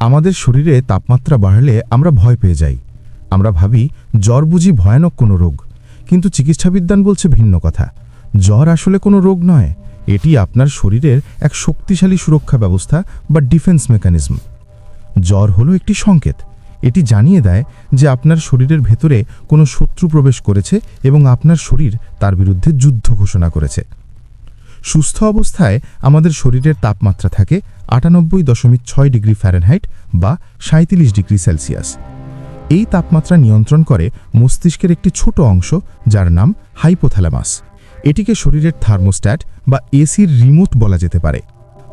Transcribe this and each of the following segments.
আমাদের শরীরে তাপমাত্রা বাড়লে আমরা ভয় পেয়ে যাই। আমরা ভাবি, জ্বর বুঝি ভয়ানক কোনো রোগ। কিন্তু চিকিৎসাবিজ্ঞান বলছে ভিন্ন কথা। জ্বর আসলে কোনো রোগ নয়। এটি আপনার শরীরের এক শক্তিশালী সুরক্ষা ব্যবস্থা বা ডিফেন্স মেকানিজম। জ্বর হলো একটি সংকেত। এটি জানিয়ে দেয় যে আপনার শরীরের ভেতরে কোনো শত্রু প্রবেশ করেছে এবং আপনার শরীর তার বিরুদ্ধে যুদ্ধ ঘোষণা করেছে। সুস্থ অবস্থায় আমাদের শরীরের তাপমাত্রা থাকে আটানব্বই দশমিক ছয় ডিগ্রি ফ্যারেনহাইট বা সাঁত্রিশ ডিগ্রি সেলসিয়াস। এই তাপমাত্রা নিয়ন্ত্রণ করে মস্তিষ্কের একটি ছোট অংশ, যার নাম হাইপোথ্যালামাস। এটিকে শরীরের থার্মোস্ট্যাট বা এসির রিমোট বলা যেতে পারে।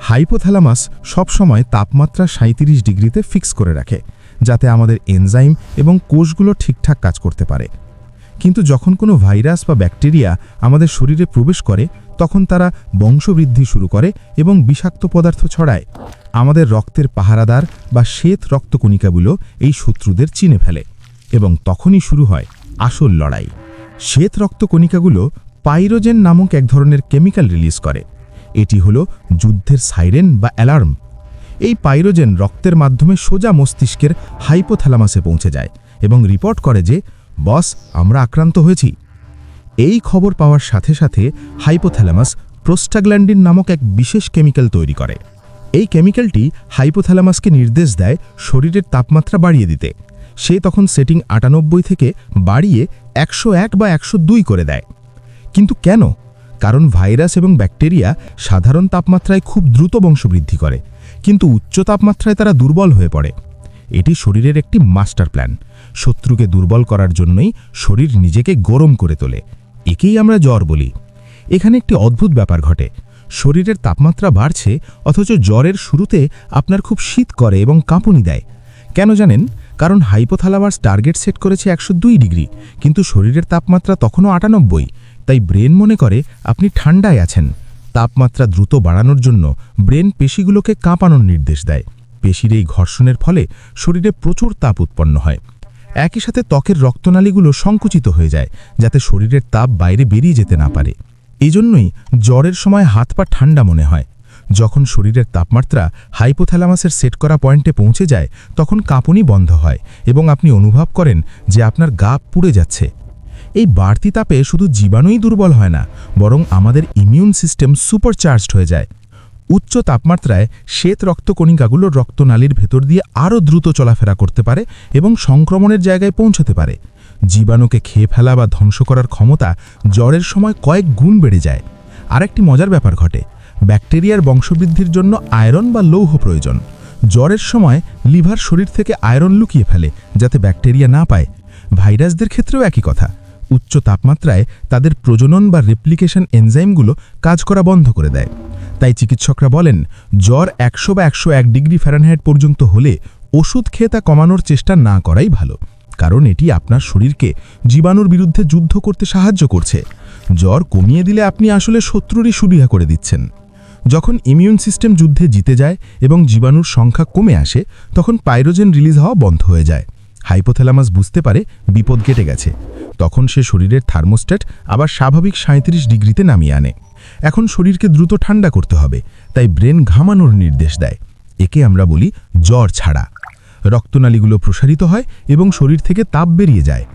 হাইপোথ্যালামাস সবসময় তাপমাত্রা সাঁত্রিশ ডিগ্রিতে ফিক্স করে রাখে, যাতে আমাদের এনজাইম এবং কোষগুলো ঠিকঠাক কাজ করতে পারে। কিন্তু যখন কোনো ভাইরাস বা ব্যাকটেরিয়া আমাদের শরীরে প্রবেশ করে তখন তারা বংশবৃদ্ধি শুরু করে এবং বিষাক্ত পদার্থ ছড়ায়। আমাদের রক্তের পাহারাদার বা শ্বেত রক্তকণিকাগুলো এই শত্রুদের চিনে ফেলে এবং তখনই শুরু হয় আসল লড়াই। শ্বেত রক্তকণিকাগুলো পাইরোজেন নামক এক ধরনের কেমিক্যাল রিলিজ করে। এটি হলো যুদ্ধের সাইরেন বা অ্যালার্ম। এই পাইরোজেন রক্তের মাধ্যমে সোজা মস্তিষ্কের হাইপোথ্যালামাসে পৌঁছে যায় এবং রিপোর্ট করে যে, বস, আমরা আক্রান্ত হয়েছি। এই খবর পাওয়ার সাথে সাথে হাইপোথ্যালামাস প্রোস্টাগ্ল্যান্ডিন নামক এক বিশেষ কেমিক্যাল তৈরি করে। এই কেমিক্যালটি হাইপোথ্যালামাসকে নির্দেশ দেয় শরীরের তাপমাত্রা বাড়িয়ে দিতে। সে তখন সেটিং আটানব্বই থেকে বাড়িয়ে একশো এক বা একশো দুই করে দেয়। কিন্তু কেন? কারণ ভাইরাস এবং ব্যাকটেরিয়া সাধারণ তাপমাত্রায় খুব দ্রুত বংশবৃদ্ধি করে, কিন্তু উচ্চ তাপমাত্রায় তারা দুর্বল হয়ে পড়ে। এটি শরীরের একটি মাস্টার প্ল্যান। শত্রুকে দুর্বল করার জন্যই শরীর নিজেকে গরম করে তোলে। একেই আমরা জ্বর বলি। এখানে একটি অদ্ভুত ব্যাপার ঘটে। শরীরের তাপমাত্রা বাড়ছে, অথচ জ্বরের শুরুতে আপনার খুব শীত করে এবং কাঁপুনি দেয়। কেন জানেন? কারণ হাইপোথালামাস টার্গেট সেট করেছে একশো দুই ডিগ্রি, কিন্তু শরীরের তাপমাত্রা তখনও আটানব্বই। তাই ব্রেন মনে করে আপনি ঠান্ডায় আছেন। তাপমাত্রা দ্রুত বাড়ানোর জন্য ব্রেন পেশিগুলোকে কাঁপানোর নির্দেশ দেয়। পেশির এই ঘর্ষণের ফলে শরীরে প্রচুর তাপ উৎপন্ন হয়। একই সাথে ত্বকের রক্তনালীগুলো সংকুচিত হয়ে যায়, যাতে শরীরের তাপ বাইরে বেরিয়ে যেতে না পারে। এই জন্যই জ্বরের সময় হাত পা ঠান্ডা মনে হয়। যখন শরীরের তাপমাত্রা হাইপোথ্যালামাসের সেট করা পয়েন্টে পৌঁছে যায়, তখন কাঁপুনি বন্ধ হয় এবং আপনি অনুভব করেন যে আপনার গা পুড়ে যাচ্ছে। এই বাড়তি তাপে শুধু জীবাণুই দুর্বল হয় না, বরং আমাদের ইমিউন সিস্টেম সুপারচার্জড হয়ে যায়। উচ্চ তাপমাত্রায় শ্বেত রক্তকণিকাগুলো রক্তনালীর ভেতর দিয়ে আরও দ্রুত চলাফেরা করতে পারে এবং সংক্রমণের জায়গায় পৌঁছতে পারে। জীবাণুকে খেয়ে ফেলা বা ধ্বংস করার ক্ষমতা জ্বরের সময় কয়েক গুণ বেড়ে যায়। আরেকটি মজার ব্যাপার ঘটে। ব্যাকটেরিয়ার বংশবৃদ্ধির জন্য আয়রন বা লৌহ প্রয়োজন। জ্বরের সময় লিভার শরীর থেকে আয়রন লুকিয়ে ফেলে যাতে ব্যাকটেরিয়া না পায়। ভাইরাসদের ক্ষেত্রেও একই কথা। উচ্চ তাপমাত্রায় তাদের প্রজনন বা রেপ্লিকেশন এনজাইমগুলো কাজ করা বন্ধ করে দেয়। তাই চিকিৎসকরা বলেন, জ্বর একশো বা একশো এক ডিগ্রি ফ্যারানহাইট পর্যন্ত হলে ওষুধ খেয়ে তা কমানোর চেষ্টা না করাই ভালো, কারণ এটি আপনার শরীরকে জীবাণুর বিরুদ্ধে যুদ্ধ করতে সাহায্য করছে। জ্বর কমিয়ে দিলে আপনি আসলে শত্রুরই সুবিধা করে দিচ্ছেন। যখন ইমিউন সিস্টেম যুদ্ধে জিতে যায় এবং জীবাণুর সংখ্যা কমে আসে, তখন পাইরোজেন রিলিজ হওয়া বন্ধ হয়ে যায়। হাইপোথ্যালামাস বুঝতে পারে বিপদ কেটে গেছে। তখন সে শরীরের থার্মোস্ট্যাট আবার স্বাভাবিক সাঁত্রিশ ডিগ্রিতে নামিয়ে আনে। এখন শরীরকে দ্রুত ঠান্ডা করতে হবে, তাই ব্রেন ঘামানোর নির্দেশ দেয়। একে আমরা বলি জ্বর ছাড়া। রক্তনালীগুলো প্রসারিত হয় এবং শরীর থেকে তাপ বেরিয়ে যায়।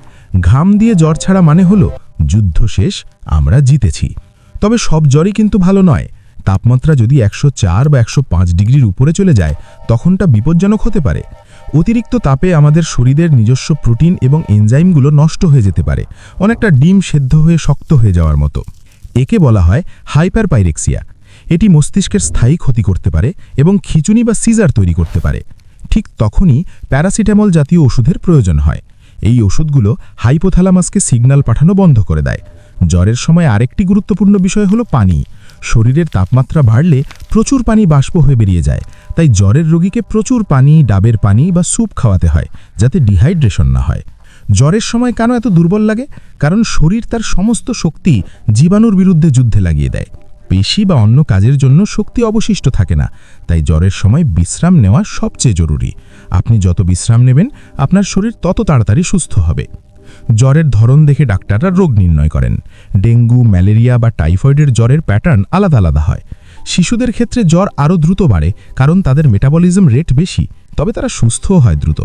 ঘাম দিয়ে জ্বর ছাড়া মানে হলো, যুদ্ধ শেষ, আমরা জিতেছি। তবে সব জ্বরই কিন্তু ভালো নয়। তাপমাত্রা যদি একশো চার বা একশো পাঁচ ডিগ্রির উপরে চলে যায়, তখনটা বিপজ্জনক হতে পারে। অতিরিক্ত তাপে আমাদের শরীরের নিজস্ব প্রোটিন এবং এনজাইমগুলো নষ্ট হয়ে যেতে পারে। অনেকটা ডিম সেদ্ধ হয়ে শক্ত হয়ে যাওয়ার মতো। একে বলা হয় হাইপারপাইরেক্সিয়া। এটি মস্তিষ্কের স্থায়ী ক্ষতি করতে পারে এবং খিচুনি বা সিজার তৈরি করতে পারে। ঠিক তখনই প্যারাসিটামল জাতীয় ওষুধের প্রয়োজন হয়। এই ওষুধগুলো হাইপোথ্যালামাসকে সিগন্যাল পাঠানো বন্ধ করে দেয়। জ্বরের সময় আরেকটি গুরুত্বপূর্ণ বিষয় হলো পানি। শরীরের তাপমাত্রা বাড়লে প্রচুর পানি বাষ্প হয়ে বেরিয়ে যায়। তাই জ্বরের রোগীকে প্রচুর পানি, ডাবের পানি বা স্যুপ খাওয়াতে হয়, যাতে ডিহাইড্রেশন না হয়। জ্বরের সময় কেন এত দুর্বল লাগে? কারণ শরীর তার সমস্ত শক্তি জীবাণুর বিরুদ্ধে যুদ্ধে লাগিয়ে দেয়। পেশি বা অন্য কাজের জন্য শক্তি অবশিষ্ট থাকে না, তাই জ্বরের সময় বিশ্রাম নেওয়া সবচেয়ে জরুরি। আপনি যত বিশ্রাম নেবেন, আপনার শরীর তত তাড়াতাড়ি সুস্থ হবে। জ্বরের ধরন দেখে ডাক্তাররা রোগ নির্ণয় করেন। ডেঙ্গু, ম্যালেরিয়া বা টাইফয়েডের জ্বরের প্যাটার্ন আলাদা আলাদা হয়। শিশুদের ক্ষেত্রে জ্বর আরও দ্রুত বাড়ে, কারণ তাদের মেটাবলিজম রেট বেশি, তবে তারা সুস্থও হয় দ্রুত।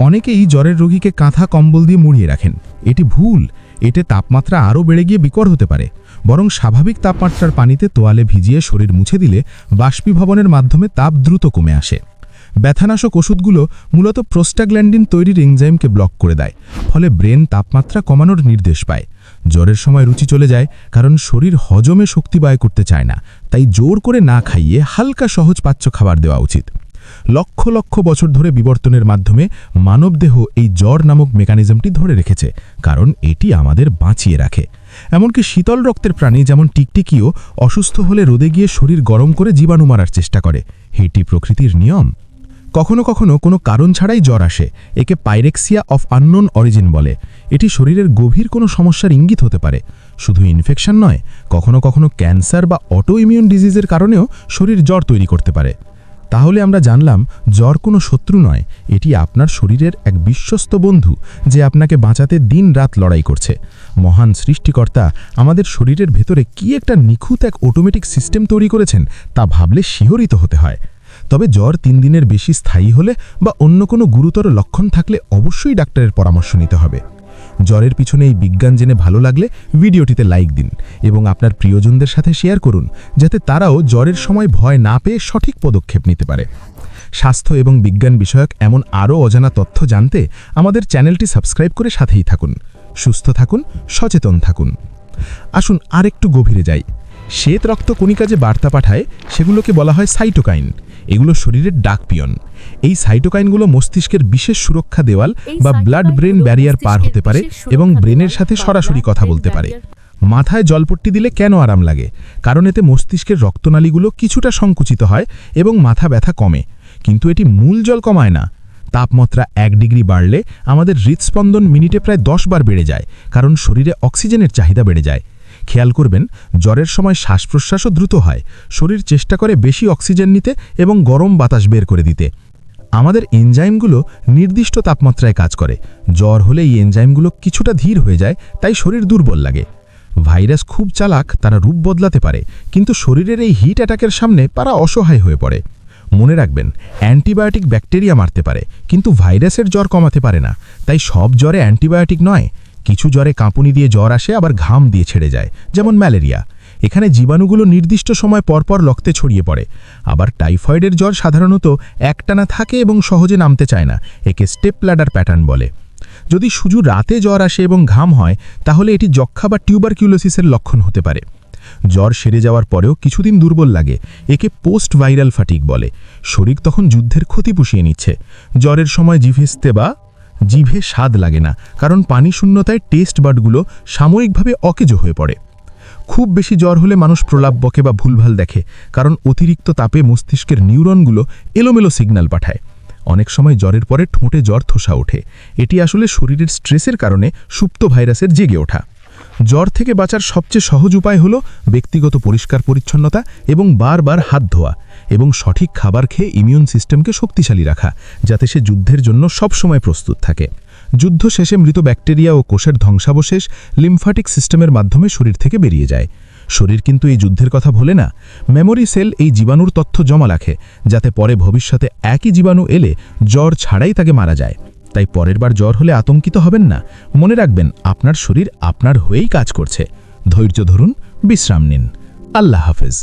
অনেকেই জ্বরের রোগীকে কাঁথা কম্বল দিয়ে মুড়িয়ে রাখেন। এটি ভুল। এতে তাপমাত্রা আরও বেড়ে গিয়ে বিকর হতে পারে। বরং স্বাভাবিক তাপমাত্রার পানিতে তোয়ালে ভিজিয়ে শরীর মুছে দিলে বাষ্পীভবনের মাধ্যমে তাপ দ্রুত কমে আসে। ব্যথানাশক ওষুধগুলো মূলত প্রোস্টাগ্ল্যান্ডিন তৈরির এনজাইমকে ব্লক করে দেয়, ফলে ব্রেন তাপমাত্রা কমানোর নির্দেশ পায়। জ্বরের সময় রুচি চলে যায়, কারণ শরীর হজমে শক্তি ব্যয় করতে চায় না, তাই জোর করে না খাইয়ে হালকা সহজ পাচ্য খাবার দেওয়া উচিত। লক্ষ লক্ষ বছর ধরে বিবর্তনের মাধ্যমে মানবদেহ এই জ্বর নামক মেকানিজমটি ধরে রেখেছে, কারণ এটি আমাদের বাঁচিয়ে রাখে। এমনকি শীতল রক্তের প্রাণী যেমন টিকটিকিও অসুস্থ হলে রোদে গিয়ে শরীর গরম করে জীবাণু মারার চেষ্টা করে। এটি প্রকৃতির নিয়ম। কখনো কখনো কোনো কারণ ছাড়াই জ্বর আসে, একে পাইরেক্সিয়া অফ আননোন অরিজিন বলে। এটি শরীরের গভীর কোনো সমস্যার ইঙ্গিত হতে পারে। শুধু ইনফেকশন নয়, কখনো কখনো ক্যান্সার বা অটো ইমিউন ডিজিজের কারণেও শরীর জ্বর তৈরি করতে পারে। তাহলে আমরা জানলাম, জ্বর কোনো শত্রু নয়, এটি আপনার শরীরের এক বিশ্বস্ত বন্ধু যে আপনাকে বাঁচাতে দিন রাত লড়াই করছে। মহান সৃষ্টিকর্তা, আমাদের শরীরের ভেতরে কি একটা নিখুঁত এক অটোমেটিক সিস্টেম তৈরি করেছেন তা ভাবলে শিহরিত হতে হয়। তবে জ্বর তিন দিনের বেশি স্থায়ী হলে বা অন্য কোনো গুরুতর লক্ষণ থাকলে অবশ্যই ডাক্তারের পরামর্শ নিতে হবে। জ্বরের পিছনে এই বিজ্ঞান জেনে ভালো লাগলে ভিডিওটিতে লাইক দিন এবং আপনার প্রিয়জনদের সাথে শেয়ার করুন, যাতে তারাও জ্বরের সময় ভয় না পেয়ে সঠিক পদক্ষেপ নিতে পারে। স্বাস্থ্য এবং বিজ্ঞান বিষয়ক এমন আরও অজানা তথ্য জানতে আমাদের চ্যানেলটি সাবস্ক্রাইব করে সাথেই থাকুন। সুস্থ থাকুন, সচেতন থাকুন। আসুন আরেকটু গভীরে যাই। শ্বেত রক্ত কণিকা যে বার্তা পাঠায়, সেগুলোকে বলা হয় সাইটোকাইন। এগুলো শরীরের ডাক পিয়ন এই সাইটোকাইনগুলো মস্তিষ্কের বিশেষ সুরক্ষা দেওয়াল বা ব্লাড ব্রেন ব্যারিয়ার পার হতে পারে এবং ব্রেনের সাথে সরাসরি কথা বলতে পারে। মাথায় জলপট্টি দিলে কেন আরাম লাগে? কারণ এতে মস্তিষ্কের রক্তনালীগুলো কিছুটা সংকুচিত হয় এবং মাথা ব্যথা কমে। কিন্তু এটি মূল জল কমায় না। তাপমাত্রা এক ডিগ্রি বাড়লে আমাদের হৃদস্পন্দন মিনিটে প্রায় দশ বার বেড়ে যায় কারণ শরীরে অক্সিজেনের চাহিদা বেড়ে যায়। খেয়াল করবেন, জ্বরের সময় শ্বাস প্রশ্বাসও দ্রুত হয়। শরীর চেষ্টা করে বেশি অক্সিজেন নিতে এবং গরম বাতাস বের করে দিতে। আমাদের এনজাইমগুলো নির্দিষ্ট তাপমাত্রায় কাজ করে। জ্বর হলে এই এনজাইমগুলো কিছুটা ধীর হয়ে যায়, তাই শরীর দুর্বল লাগে। ভাইরাস খুব চালাক, তারা রূপ বদলাতে পারে, কিন্তু শরীরের এই হিট অ্যাটাকের সামনে তারা অসহায় হয়ে পড়ে। মনে রাখবেন, অ্যান্টিবায়োটিক ব্যাকটেরিয়া মারতে পারে, কিন্তু ভাইরাসের জ্বর কমাতে পারে না। তাই সব জ্বরে অ্যান্টিবায়োটিক নয় কিছু জ্বরে কাঁপুনি দিয়ে জ্বর আসে, আবার ঘাম দিয়ে ছেড়ে যায়, যেমন ম্যালেরিয়া। এখানে জীবাণুগুলো নির্দিষ্ট সময় পরপর রক্তে ছড়িয়ে পড়ে। আবার টাইফয়েডের জ্বর সাধারণত একটানা থাকে এবং সহজে নামতে চায় না, একে স্টেপ ল্যাডার প্যাটার্ন বলে। যদি শুধু রাতে জ্বর আসে এবং ঘাম হয়, তাহলে এটি যক্ষা বা টিউবারকিউলোসিসের লক্ষণ হতে পারে। জ্বর সেরে যাওয়ার পরেও কিছুদিন দুর্বল লাগে, একে পোস্ট ভাইরাল ফাটিক বলে। শরীর তখন যুদ্ধের ক্ষতি পুষিয়ে নিচ্ছে। জ্বরের সময় জিভেস্তে বা জিভে স্বাদ লাগে না, কারণ পানি শূন্যতায় টেস্ট বার্ডগুলো সাময়িকভাবে অকেজ হয়ে পড়ে। খুব বেশি জ্বর হলে মানুষ প্রলাপ বকে বা ভুলভাল দেখে, কারণ অতিরিক্ত তাপে মস্তিষ্কের নিউরনগুলো এলোমেলো সিগন্যাল পাঠায়। অনেক সময় জ্বরের পরে ঠোঁটে জ্বর থোসা ওঠে। এটি আসলে শরীরের স্ট্রেসের কারণে সুপ্ত ভাইরাসের জেগে ওঠা। জ্বর থেকে বাঁচার সবচেয়ে সহজ উপায় হল ব্যক্তিগত পরিষ্কার পরিচ্ছন্নতা এবং বারবার হাত ধোয়া এবং সঠিক খাবার খেয়ে ইমিউন সিস্টেমকে শক্তিশালী রাখা, যাতে সে যুদ্ধের জন্য সবসময় প্রস্তুত থাকে। যুদ্ধ শেষে মৃত ব্যাকটেরিয়া ও কোষের ধ্বংসাবশেষ লিম্ফাটিক সিস্টেমের মাধ্যমে শরীর থেকে বেরিয়ে যায়। শরীর কিন্তু এই যুদ্ধের কথা ভোলে না। মেমোরি সেল এই জীবাণুর তথ্য জমা রাখে, যাতে পরে ভবিষ্যতে একই জীবাণু এলে জ্বর ছাড়াই তাকে মারা যায়। তাই পরের বার জ্বর হলে আতঙ্কিত হবেন না। মনে রাখবেন, আপনার শরীর আপনার হয়েই কাজ করছে। ধৈর্য ধরুন, বিশ্রাম নিন। আল্লাহ হাফেজ।